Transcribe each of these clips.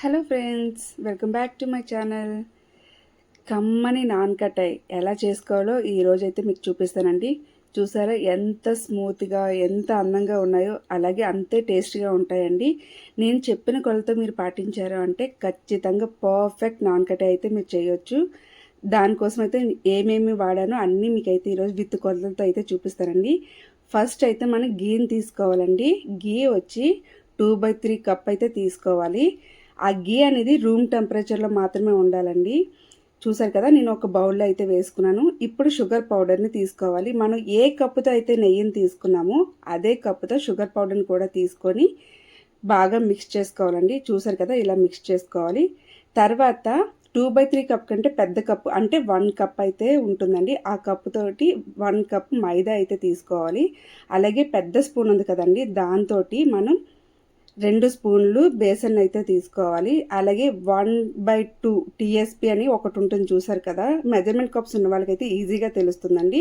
Hello friends welcome back to my channel. కమ్మని nankhatai ఎలా చేసుకోవాలో ఈరోజు అయితే మీకు చూపిస్తానండి. చూసారా ఎంత స్మూత్గా ఎంత అందంగా ఉన్నాయో అలాగే అంతే టేస్ట్గా ఉంటాయండి. నేను చెప్పిన కొలతో మీరు పాటించారు అంటే ఖచ్చితంగా పర్ఫెక్ట్ నాన్ కటాయ్ అయితే మీరు చేయొచ్చు. దానికోసం అయితే ఏమేమి వాడానో అన్నీ మీకైతే ఈరోజు విత్ కొలతలతో అయితే చూపిస్తానండి. ఫస్ట్ అయితే మనం గీని తీసుకోవాలండి. గీ వచ్చి టూ బై త్రీ కప్ అయితే తీసుకోవాలి. ఆ గీ అనేది రూమ్ టెంపరేచర్లో మాత్రమే ఉండాలండి. చూసారు కదా నేను ఒక బౌల్లో అయితే వేసుకున్నాను. ఇప్పుడు షుగర్ పౌడర్ని తీసుకోవాలి. మనం ఏ కప్పుతో అయితే నెయ్యిని తీసుకున్నామో అదే కప్పుతో షుగర్ పౌడర్ని కూడా తీసుకొని బాగా మిక్స్ చేసుకోవాలండి. చూసారు కదా ఇలా మిక్స్ చేసుకోవాలి. తర్వాత టూ బై త్రీ కప్ కంటే పెద్ద కప్పు అంటే వన్ కప్ అయితే ఉంటుందండి. ఆ కప్పుతోటి వన్ కప్ మైదా అయితే తీసుకోవాలి. అలాగే పెద్ద స్పూన్ ఉంది కదండి దాంతో మనం రెండు స్పూన్లు బేసన్ అయితే తీసుకోవాలి. అలాగే వన్ బై టూ టీఎస్పి అని ఒకటి ఉంటుంది చూసారు కదా. మెజర్మెంట్ కప్స్ ఉన్న వాళ్ళకైతే ఈజీగా తెలుస్తుందండి.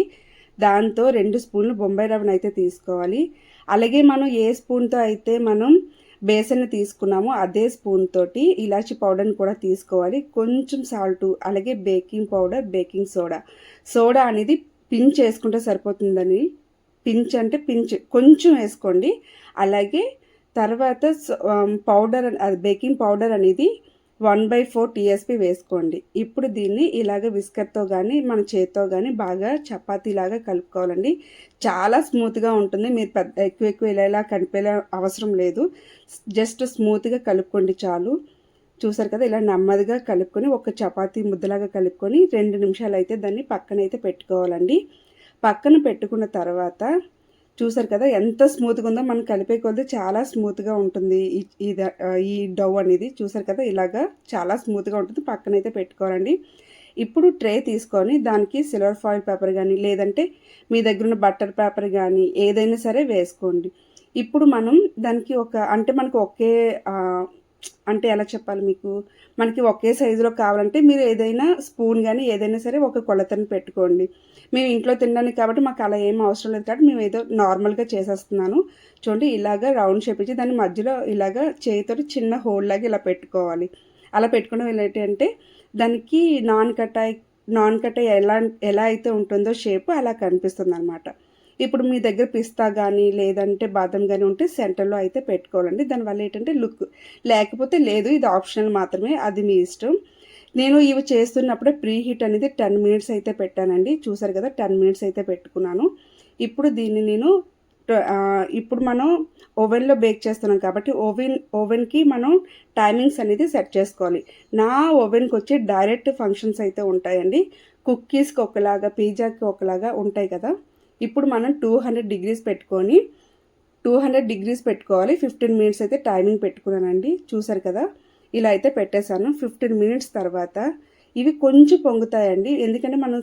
దాంతో రెండు స్పూన్లు బొంబాయి రవ్వను అయితే తీసుకోవాలి. అలాగే మనం ఏ స్పూన్తో అయితే మనం బేసన్ తీసుకున్నామో అదే స్పూన్ తోటి ఇలాచి పౌడర్ని కూడా తీసుకోవాలి. కొంచెం సాల్ట్ అలాగే baking powder baking soda. Soda అనేది పించ్ వేసుకుంటే సరిపోతుందని పించ్ అంటే పించ్. కొంచెం వేసుకోండి. అలాగే తర్వాత పౌడర్ అది బేకింగ్ పౌడర్ అనేది వన్ బై ఫోర్ టీఎస్పి వేసుకోండి. ఇప్పుడు దీన్ని ఇలాగ విస్కర్తో కానీ మన చేత్తో కానీ బాగా చపాతీలాగా కలుపుకోవాలండి. చాలా స్మూత్గా ఉంటుంది. మీరు పెద్ద ఎక్కువ ఎక్కువ ఇలా కలిపేలా అవసరం లేదు. జస్ట్ స్మూత్గా కలుపుకోండి చాలు. చూసారు కదా ఇలా నెమ్మదిగా కలుపుకొని ఒక చపాతీ ముద్దలాగా కలుపుకొని రెండు నిమిషాలు అయితే దాన్ని పక్కనైతే పెట్టుకోవాలండి. పక్కన పెట్టుకున్న తర్వాత చూసారు కదా ఎంత స్మూత్గా ఉందో మనం కలిపే కొద్ది చాలా స్మూత్గా ఉంటుంది. ఈ ఈ డవ్ అనేది చూసారు కదా ఇలాగా చాలా స్మూత్గా ఉంటుంది. పక్కనైతే పెట్టుకోవాలండి. ఇప్పుడు ట్రే తీసుకొని దానికి సిల్వర్ ఫాయిల్ పేపర్ కానీ లేదంటే మీ దగ్గర ఉన్న బట్టర్ పేపర్ కానీ ఏదైనా సరే వేసుకోండి. ఇప్పుడు మనం దానికి ఒక అంటే మనకు ఒకే అంటే ఎలా చెప్పాలి మీకు? మనకి ఒకే సైజులో కావాలంటే మీరు ఏదైనా స్పూన్ కానీ ఏదైనా సరే ఒక కొలతను పెట్టుకోండి. మేము ఇంట్లో తినడానికి కాబట్టి మాకు అలా ఏం అవసరం లేదు కాబట్టి మేము ఏదో నార్మల్గా చేసేస్తున్నాను. చూడండి ఇలాగ రౌండ్ షేప్ ఇచ్చి దాని మధ్యలో ఇలాగ చేతితో చిన్న హోల్ లాగా ఇలా పెట్టుకోవాలి. అలా పెట్టుకోవడం ఏంటంటే దానికి నాన్ కటాయి నాన్ కటాయి ఎలా ఎలా అయితే ఉంటుందో షేప్ అలా కనిపిస్తుంది అనమాట ఇప్పుడు మీ దగ్గర పిస్తా కానీ లేదంటే బాదం కానీ ఉంటే సెంటర్లో అయితే పెట్టుకోవాలండి. దానివల్ల ఏంటంటే లుక్. లేకపోతే లేదు ఇది ఆప్షనల్ మాత్రమే అది మీ ఇష్టం. నేను ఇవి చేస్తున్నప్పుడే ప్రీ హీట్ అనేది టెన్ మినిట్స్ అయితే పెట్టానండి. చూసారు కదా టెన్ మినిట్స్ అయితే పెట్టుకున్నాను. ఇప్పుడు దీన్ని నేను ఇప్పుడు మనం ఓవెన్లో బేక్ చేస్తున్నాం కాబట్టి ఓవెన్ ఓవెన్కి మనం టైమింగ్స్ అనేది సెట్ చేసుకోవాలి. నా ఓవెన్కి వచ్చి డైరెక్ట్ ఫంక్షన్స్ అయితే ఉంటాయండి. కుక్కీస్కి ఒకలాగా పిజ్జాకి ఒకలాగా ఉంటాయి కదా. ఇప్పుడు మనం టూ హండ్రెడ్ డిగ్రీస్ పెట్టుకొని టూ హండ్రెడ్ డిగ్రీస్ పెట్టుకోవాలి. ఫిఫ్టీన్ మినిట్స్ అయితే టైమింగ్ పెట్టుకున్నానండి. చూసారు కదా? ఇలా అయితే పెట్టేశాను. ఫిఫ్టీన్ మినిట్స్ తర్వాత ఇవి కొంచెం పొంగుతాయండి. ఎందుకంటే మనం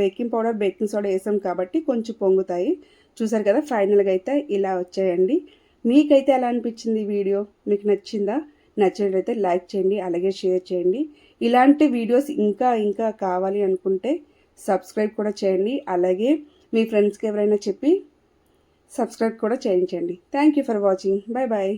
బేకింగ్ పౌడర్ బేకింగ్ సోడా వేసాం కాబట్టి కొంచెం పొంగుతాయి. చూసారు కదా? ఫైనల్గా అయితే ఇలా వచ్చాయండి. మీకైతే ఎలా అనిపించింది వీడియో? మీకు నచ్చిందా? నచ్చినట్లయితే లైక్ చేయండి అలాగే షేర్ చేయండి. ఇలాంటి వీడియోస్ ఇంకా ఇంకా కావాలి అనుకుంటే సబ్స్క్రైబ్ కూడా చేయండి. అలాగే మీ ఫ్రెండ్స్కి ఎవరైనా చెప్పి సబ్స్క్రైబ్ కూడా చేయించండి. Thank you for watching bye bye